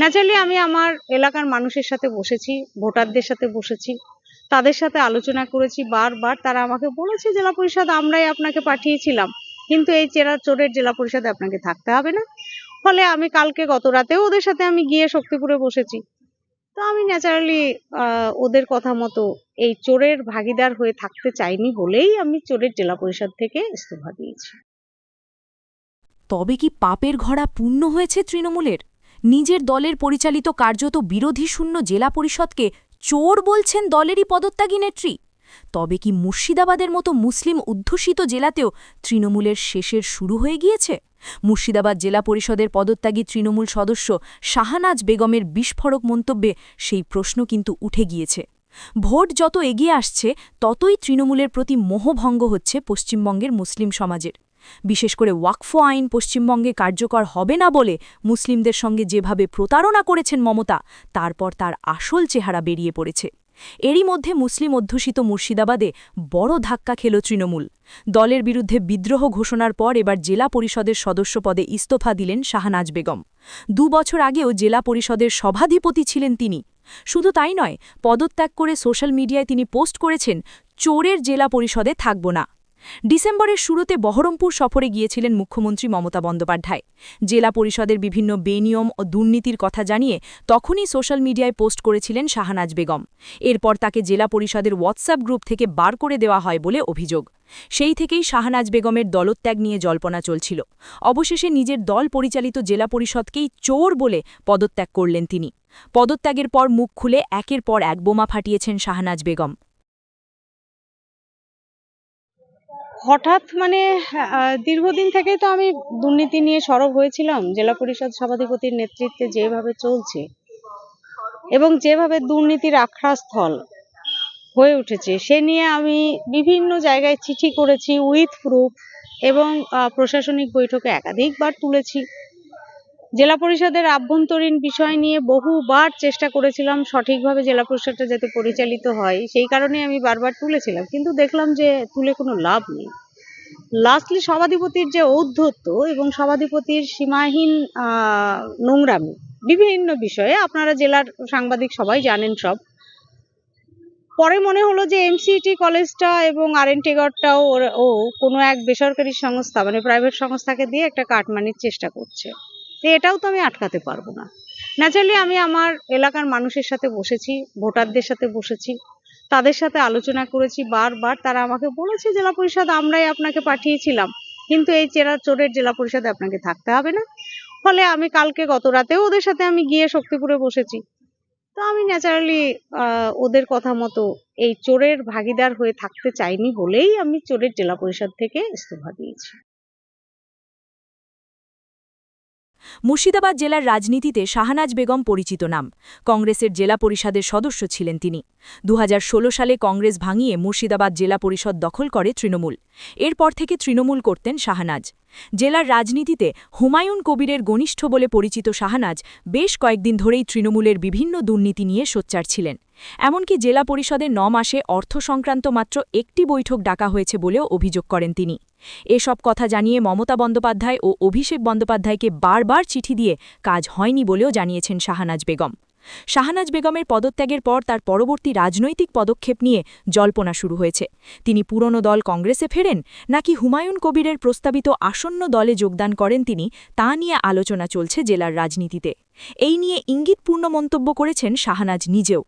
Naturally আমি আমার এলাকার মানুষের সাথে বসেছি, ভোটারদের সাথে বসেছি, তাদের সাথে আলোচনা করেছি বারবার। তারা আমাকে বলেছে, জেলা পরিষদ, আমরাই আপনাকে পাঠিয়েছিলাম। কিন্তু এই চেরা চোরের জেলা পরিষদে আপনাকে থাকতে হবে না। ফলে আমি কালকে গত রাতেও ওদের সাথে আমি গিয়ে শক্তিপুরে বসেছি। তো আমি ন্যাচারালি ওদের কথা মতো এই চোরের ভাগিদার হয়ে থাকতে চাইনি বলেই আমি চোরের জেলা পরিষদ থেকে ইস্তফা দিয়েছি। তবে কি পাপের ঘড়া পূর্ণ হয়েছে তৃণমূলের? নিজের দলের পরিচালিত কার্যত বিরোধী শূন্য জেলা পরিষদকে চোর বলছেন দলেরই পদত্যাগী নেত্রী। তবে কি মুর্শিদাবাদের মতো মুসলিম অধ্যুষিত জেলাতেও তৃণমূলের শেষের শুরু হয়ে গিয়েছে? মুর্শিদাবাদ জেলা পরিষদের পদত্যাগী তৃণমূল সদস্য শাহানাজ বেগমের বিস্ফোরক মন্তব্যে সেই প্রশ্ন কিন্তু উঠে গিয়েছে। ভোট যত এগিয়ে আসছে, ততই তৃণমূলের প্রতি মোহভঙ্গ হচ্ছে পশ্চিমবঙ্গের মুসলিম সমাজের। বিশেষ করে ওয়াকফো আইন পশ্চিমবঙ্গে কার্যকর হবে না বলে মুসলিমদের সঙ্গে যেভাবে প্রতারণা করেছেন মমতা, তারপর তার আসল চেহারা বেরিয়ে পড়েছে। এরই মধ্যে মুসলিম অধ্যুষিত মুর্শিদাবাদে বড় ধাক্কা খেল তৃণমূল। দলের বিরুদ্ধে বিদ্রোহ ঘোষণার পর এবার জেলা পরিষদের সদস্য পদে ইস্তফা দিলেন শাহনাজ বেগম। দু বছর আগেও জেলা পরিষদের সভাধিপতি ছিলেন তিনি। শুধু তাই নয়, পদত্যাগ করে সোশ্যাল মিডিয়ায় তিনি পোস্ট করেছেন, চোরের জেলা পরিষদে থাকব না। ডিসেম্বরের শুরুতে বহরমপুর সফরে গিয়েছিলেন মুখ্যমন্ত্রী মমতা বন্দ্যোপাধ্যায়। জেলা পরিষদের বিভিন্ন বেনিয়ম ও দুর্নীতির কথা জানিয়ে তখনই সোশ্যাল মিডিয়ায় পোস্ট করেছিলেন শাহানাজ বেগম। এরপর তাকে জেলা পরিষদের হোয়াটসঅ্যাপ গ্রুপ থেকে বার করে দেওয়া হয় বলে অভিযোগ। সেই থেকেই শাহানাজ বেগমের দলত্যাগ নিয়ে জল্পনা চলছিল। অবশেষে নিজের দল পরিচালিত জেলা পরিষদকেই চোর বলে পদত্যাগ করলেন তিনি। পদত্যাগের পর মুখ খুলে একের পর এক বোমা ফাটিয়েছেন শাহনাজ বেগম। হঠাৎ মানে দীর্ঘদিন থেকেই তো আমি দুর্নীতি নিয়ে সরব হয়েছিলাম, জেলা পরিষদ সভাধিপতির নেতৃত্বে যেভাবে চলছে এবং যেভাবে দুর্নীতির আখড়াস্থল হয়ে উঠেছে, সে নিয়ে আমি বিভিন্ন জায়গায় চিঠি করেছি, উইথ প্রুফ এবং প্রশাসনিক বৈঠকে একাধিকবার তুলেছি। জেলা পরিষদের আভ্যন্তরীণ বিষয় নিয়ে বহুবার চেষ্টা করেছিলাম সঠিকভাবে জেলা পরিষদটা যাতে পরিচালিত হয়, সেই কারণে আমি বারবার তুলেছিলাম। কিন্তু দেখলাম যে তুলে কোনো লাভ নেই। লাস্টলি সভাধিপতির যে ঔদ্ধত্য এবং সভাধিপতির সীমাহীন নোংরামি, বিভিন্ন বিষয়ে আপনারা জেলার সাংবাদিক সবাই জানেন সব। পরে মনে হলো যে এমসিটি কলেজটা এবং আর এন টেগরটাও ও কোনো এক বেসরকারি সংস্থা মানে প্রাইভেট সংস্থাকে দিয়ে একটা কাটমানির চেষ্টা করছে। তো এটাও তো আমি আটকাতে পারব না। ন্যাচারালি আমি আমার এলাকার মানুষের সাথে বসেছি, ভোটারদের সাথে বসেছি, তাদের সাথে আলোচনা করেছি বারবার। তারা আমাকে বলেছে, জেলা পরিষদ, আমরাই আপনাকে পাঠিয়েছিলাম। কিন্তু এই চেরা চোরের জেলা পরিষদে আপনাকে থাকতে হবে না। ফলে আমি কালকে গত রাতেও ওদের সাথে আমি গিয়ে শক্তিপুরে বসেছি। তো আমি ন্যাচারালি ওদের কথা মতো এই চোরের ভাগিদার হয়ে থাকতে চাইনি বলেই আমি চোরের জেলা পরিষদ থেকে ইস্তফা দিয়েছি। মুর্শিদাবাদ জেলার রাজনীতিতে শাহনাজ বেগম পরিচিত নাম। কংগ্রেসের জেলা পরিষদের সদস্য ছিলেন তিনি। দুহাজার ষোলো সালে কংগ্রেস ভাঙিয়ে মুর্শিদাবাদ জেলা পরিষদ দখল করে তৃণমূল। এরপর থেকে তৃণমূল করতেন শাহনাজ। জেলার রাজনীতিতে হুমায়ুন কবিরের ঘনিষ্ঠ বলে পরিচিত শাহনাজ বেশ কয়েকদিন ধরেই তৃণমূলের বিভিন্ন দুর্নীতি নিয়ে সোচ্চার ছিলেন। এমনকি জেলা পরিষদের ন মাসে অর্থ সংক্রান্ত মাত্র একটি বৈঠক ডাকা হয়েছে বলেও অভিযোগ করেন তিনি। এসব কথা জানিয়ে মমতা বন্দ্যোপাধ্যায় ও অভিষেক বন্দ্যোপাধ্যায়কে বারবার চিঠি দিয়ে কাজ হয়নি বলেও জানিয়েছেন শাহনাজ বেগম। শাহনাজ বেগমের পদত্যাগের পর তার পরবর্তী রাজনৈতিক পদক্ষেপ নিয়ে জল্পনা শুরু হয়েছে। তিনি পুরনো দল কংগ্রেসে ফেরেন নাকি হুমায়ুন কবিরের প্রস্তাবিত আসন্ন দলে যোগদান করেন তিনি তা নিয়ে আলোচনা চলছে জেলার রাজনীতিতে। এই নিয়ে ইঙ্গিতপূর্ণ মন্তব্য করেছেন শাহনাজ নিজেও।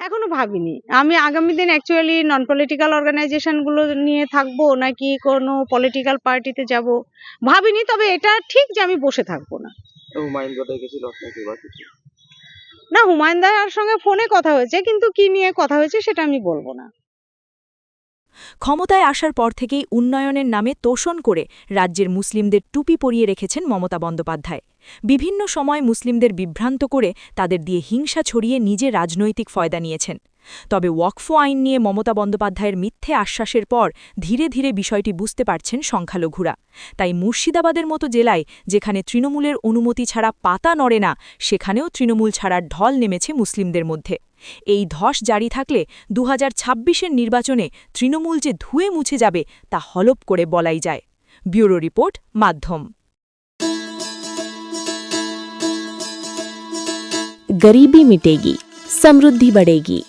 এখনও ভাবিনি। আমি আগামী দিন অ্যাকচুয়ালি নন পলিটিক্যাল অর্গানাইজেশনগুলো নিয়ে থাকব নাকি কোনো পলিটিক্যাল পার্টিতে যাব ভাবিনি তবে এটা ঠিক যে আমি বসে থাকব না। হুমায়ুন কোথায় গেছিল আপনাকে না হুমায়ুন দার সঙ্গে ফোনে কথা হয়েছে কিন্তু কি নিয়ে কথা হয়েছে সেটা আমি বলব না। ক্ষমতায় আসার পর থেকেই উন্নয়নের নামে তোষণ করে রাজ্যের মুসলিমদের টুপি পরিয়ে রেখেছেন মমতা বন্দ্যোপাধ্যায়। বিভিন্ন সময় মুসলিমদের বিভ্রান্ত করে তাদের দিয়ে হিংসা ছড়িয়ে নিজে রাজনৈতিক ফয়দা নিয়েছেন। তবে ওয়াকফো আইন নিয়ে মমতা বন্দ্যোপাধ্যায়ের মিথ্যে আশ্বাসের পর ধীরে ধীরে বিষয়টি বুঝতে পারছেন সংখ্যালঘুরা। তাই মুর্শিদাবাদের মতো জেলায়, যেখানে তৃণমূলের অনুমতি ছাড়া পাতা নড়ে না, সেখানেও তৃণমূল ছাড়ার ঢল নেমেছে মুসলিমদের মধ্যে। এই ধস জারি থাকলে দু হাজার নির্বাচনে তৃণমূল যে ধুয়ে মুছে যাবে তা হলপ করে বলাই যায়। ব্যুরো রিপোর্ট, মাধ্যম। गरीबी मिटेगी, समृद्धि बढ़ेगी।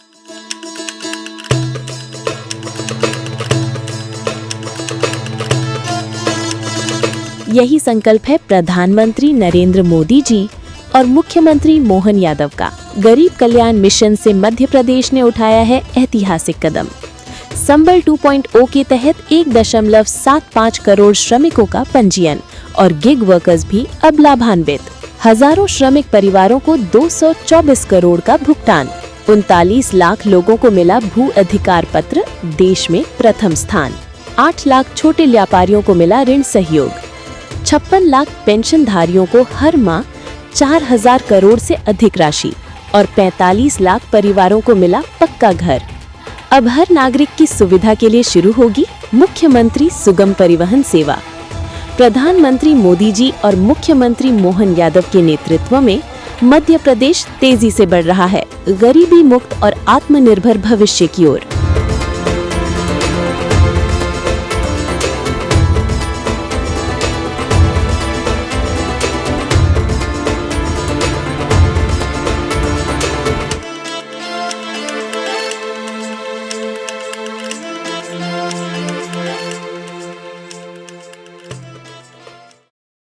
यही संकल्प है प्रधानमंत्री नरेंद्र मोदी जी और मुख्यमंत्री मोहन यादव का। गरीब कल्याण मिशन से मध्य प्रदेश ने उठाया है ऐतिहासिक कदम। संबल 2.0 के तहत एक दशमलव सात पाँच करोड़ श्रमिकों का पंजीयन और गिग वर्कर्स भी अब लाभान्वित। हज़ारों श्रमिक परिवारों को 224 करोड़ का भुगतान। उनतालीस लाख लोगों को मिला भू अधिकार पत्र, देश में प्रथम स्थान। आठ लाख छोटे व्यापारियों को मिला ऋण सहयोग। छप्पन लाख पेंशनधारियों को हर माह चार हज़ार करोड़ से अधिक राशि और 45 लाख परिवारों को मिला पक्का घर। अब हर नागरिक की सुविधा के लिए शुरू होगी मुख्यमंत्री सुगम परिवहन सेवा। प्रधानमंत्री मोदी जी और मुख्यमंत्री मोहन यादव के नेतृत्व में मध्य प्रदेश तेज़ी से बढ़ रहा है। गरीबी मुक्त और आत्मनिर्भर भविष्य की ओर।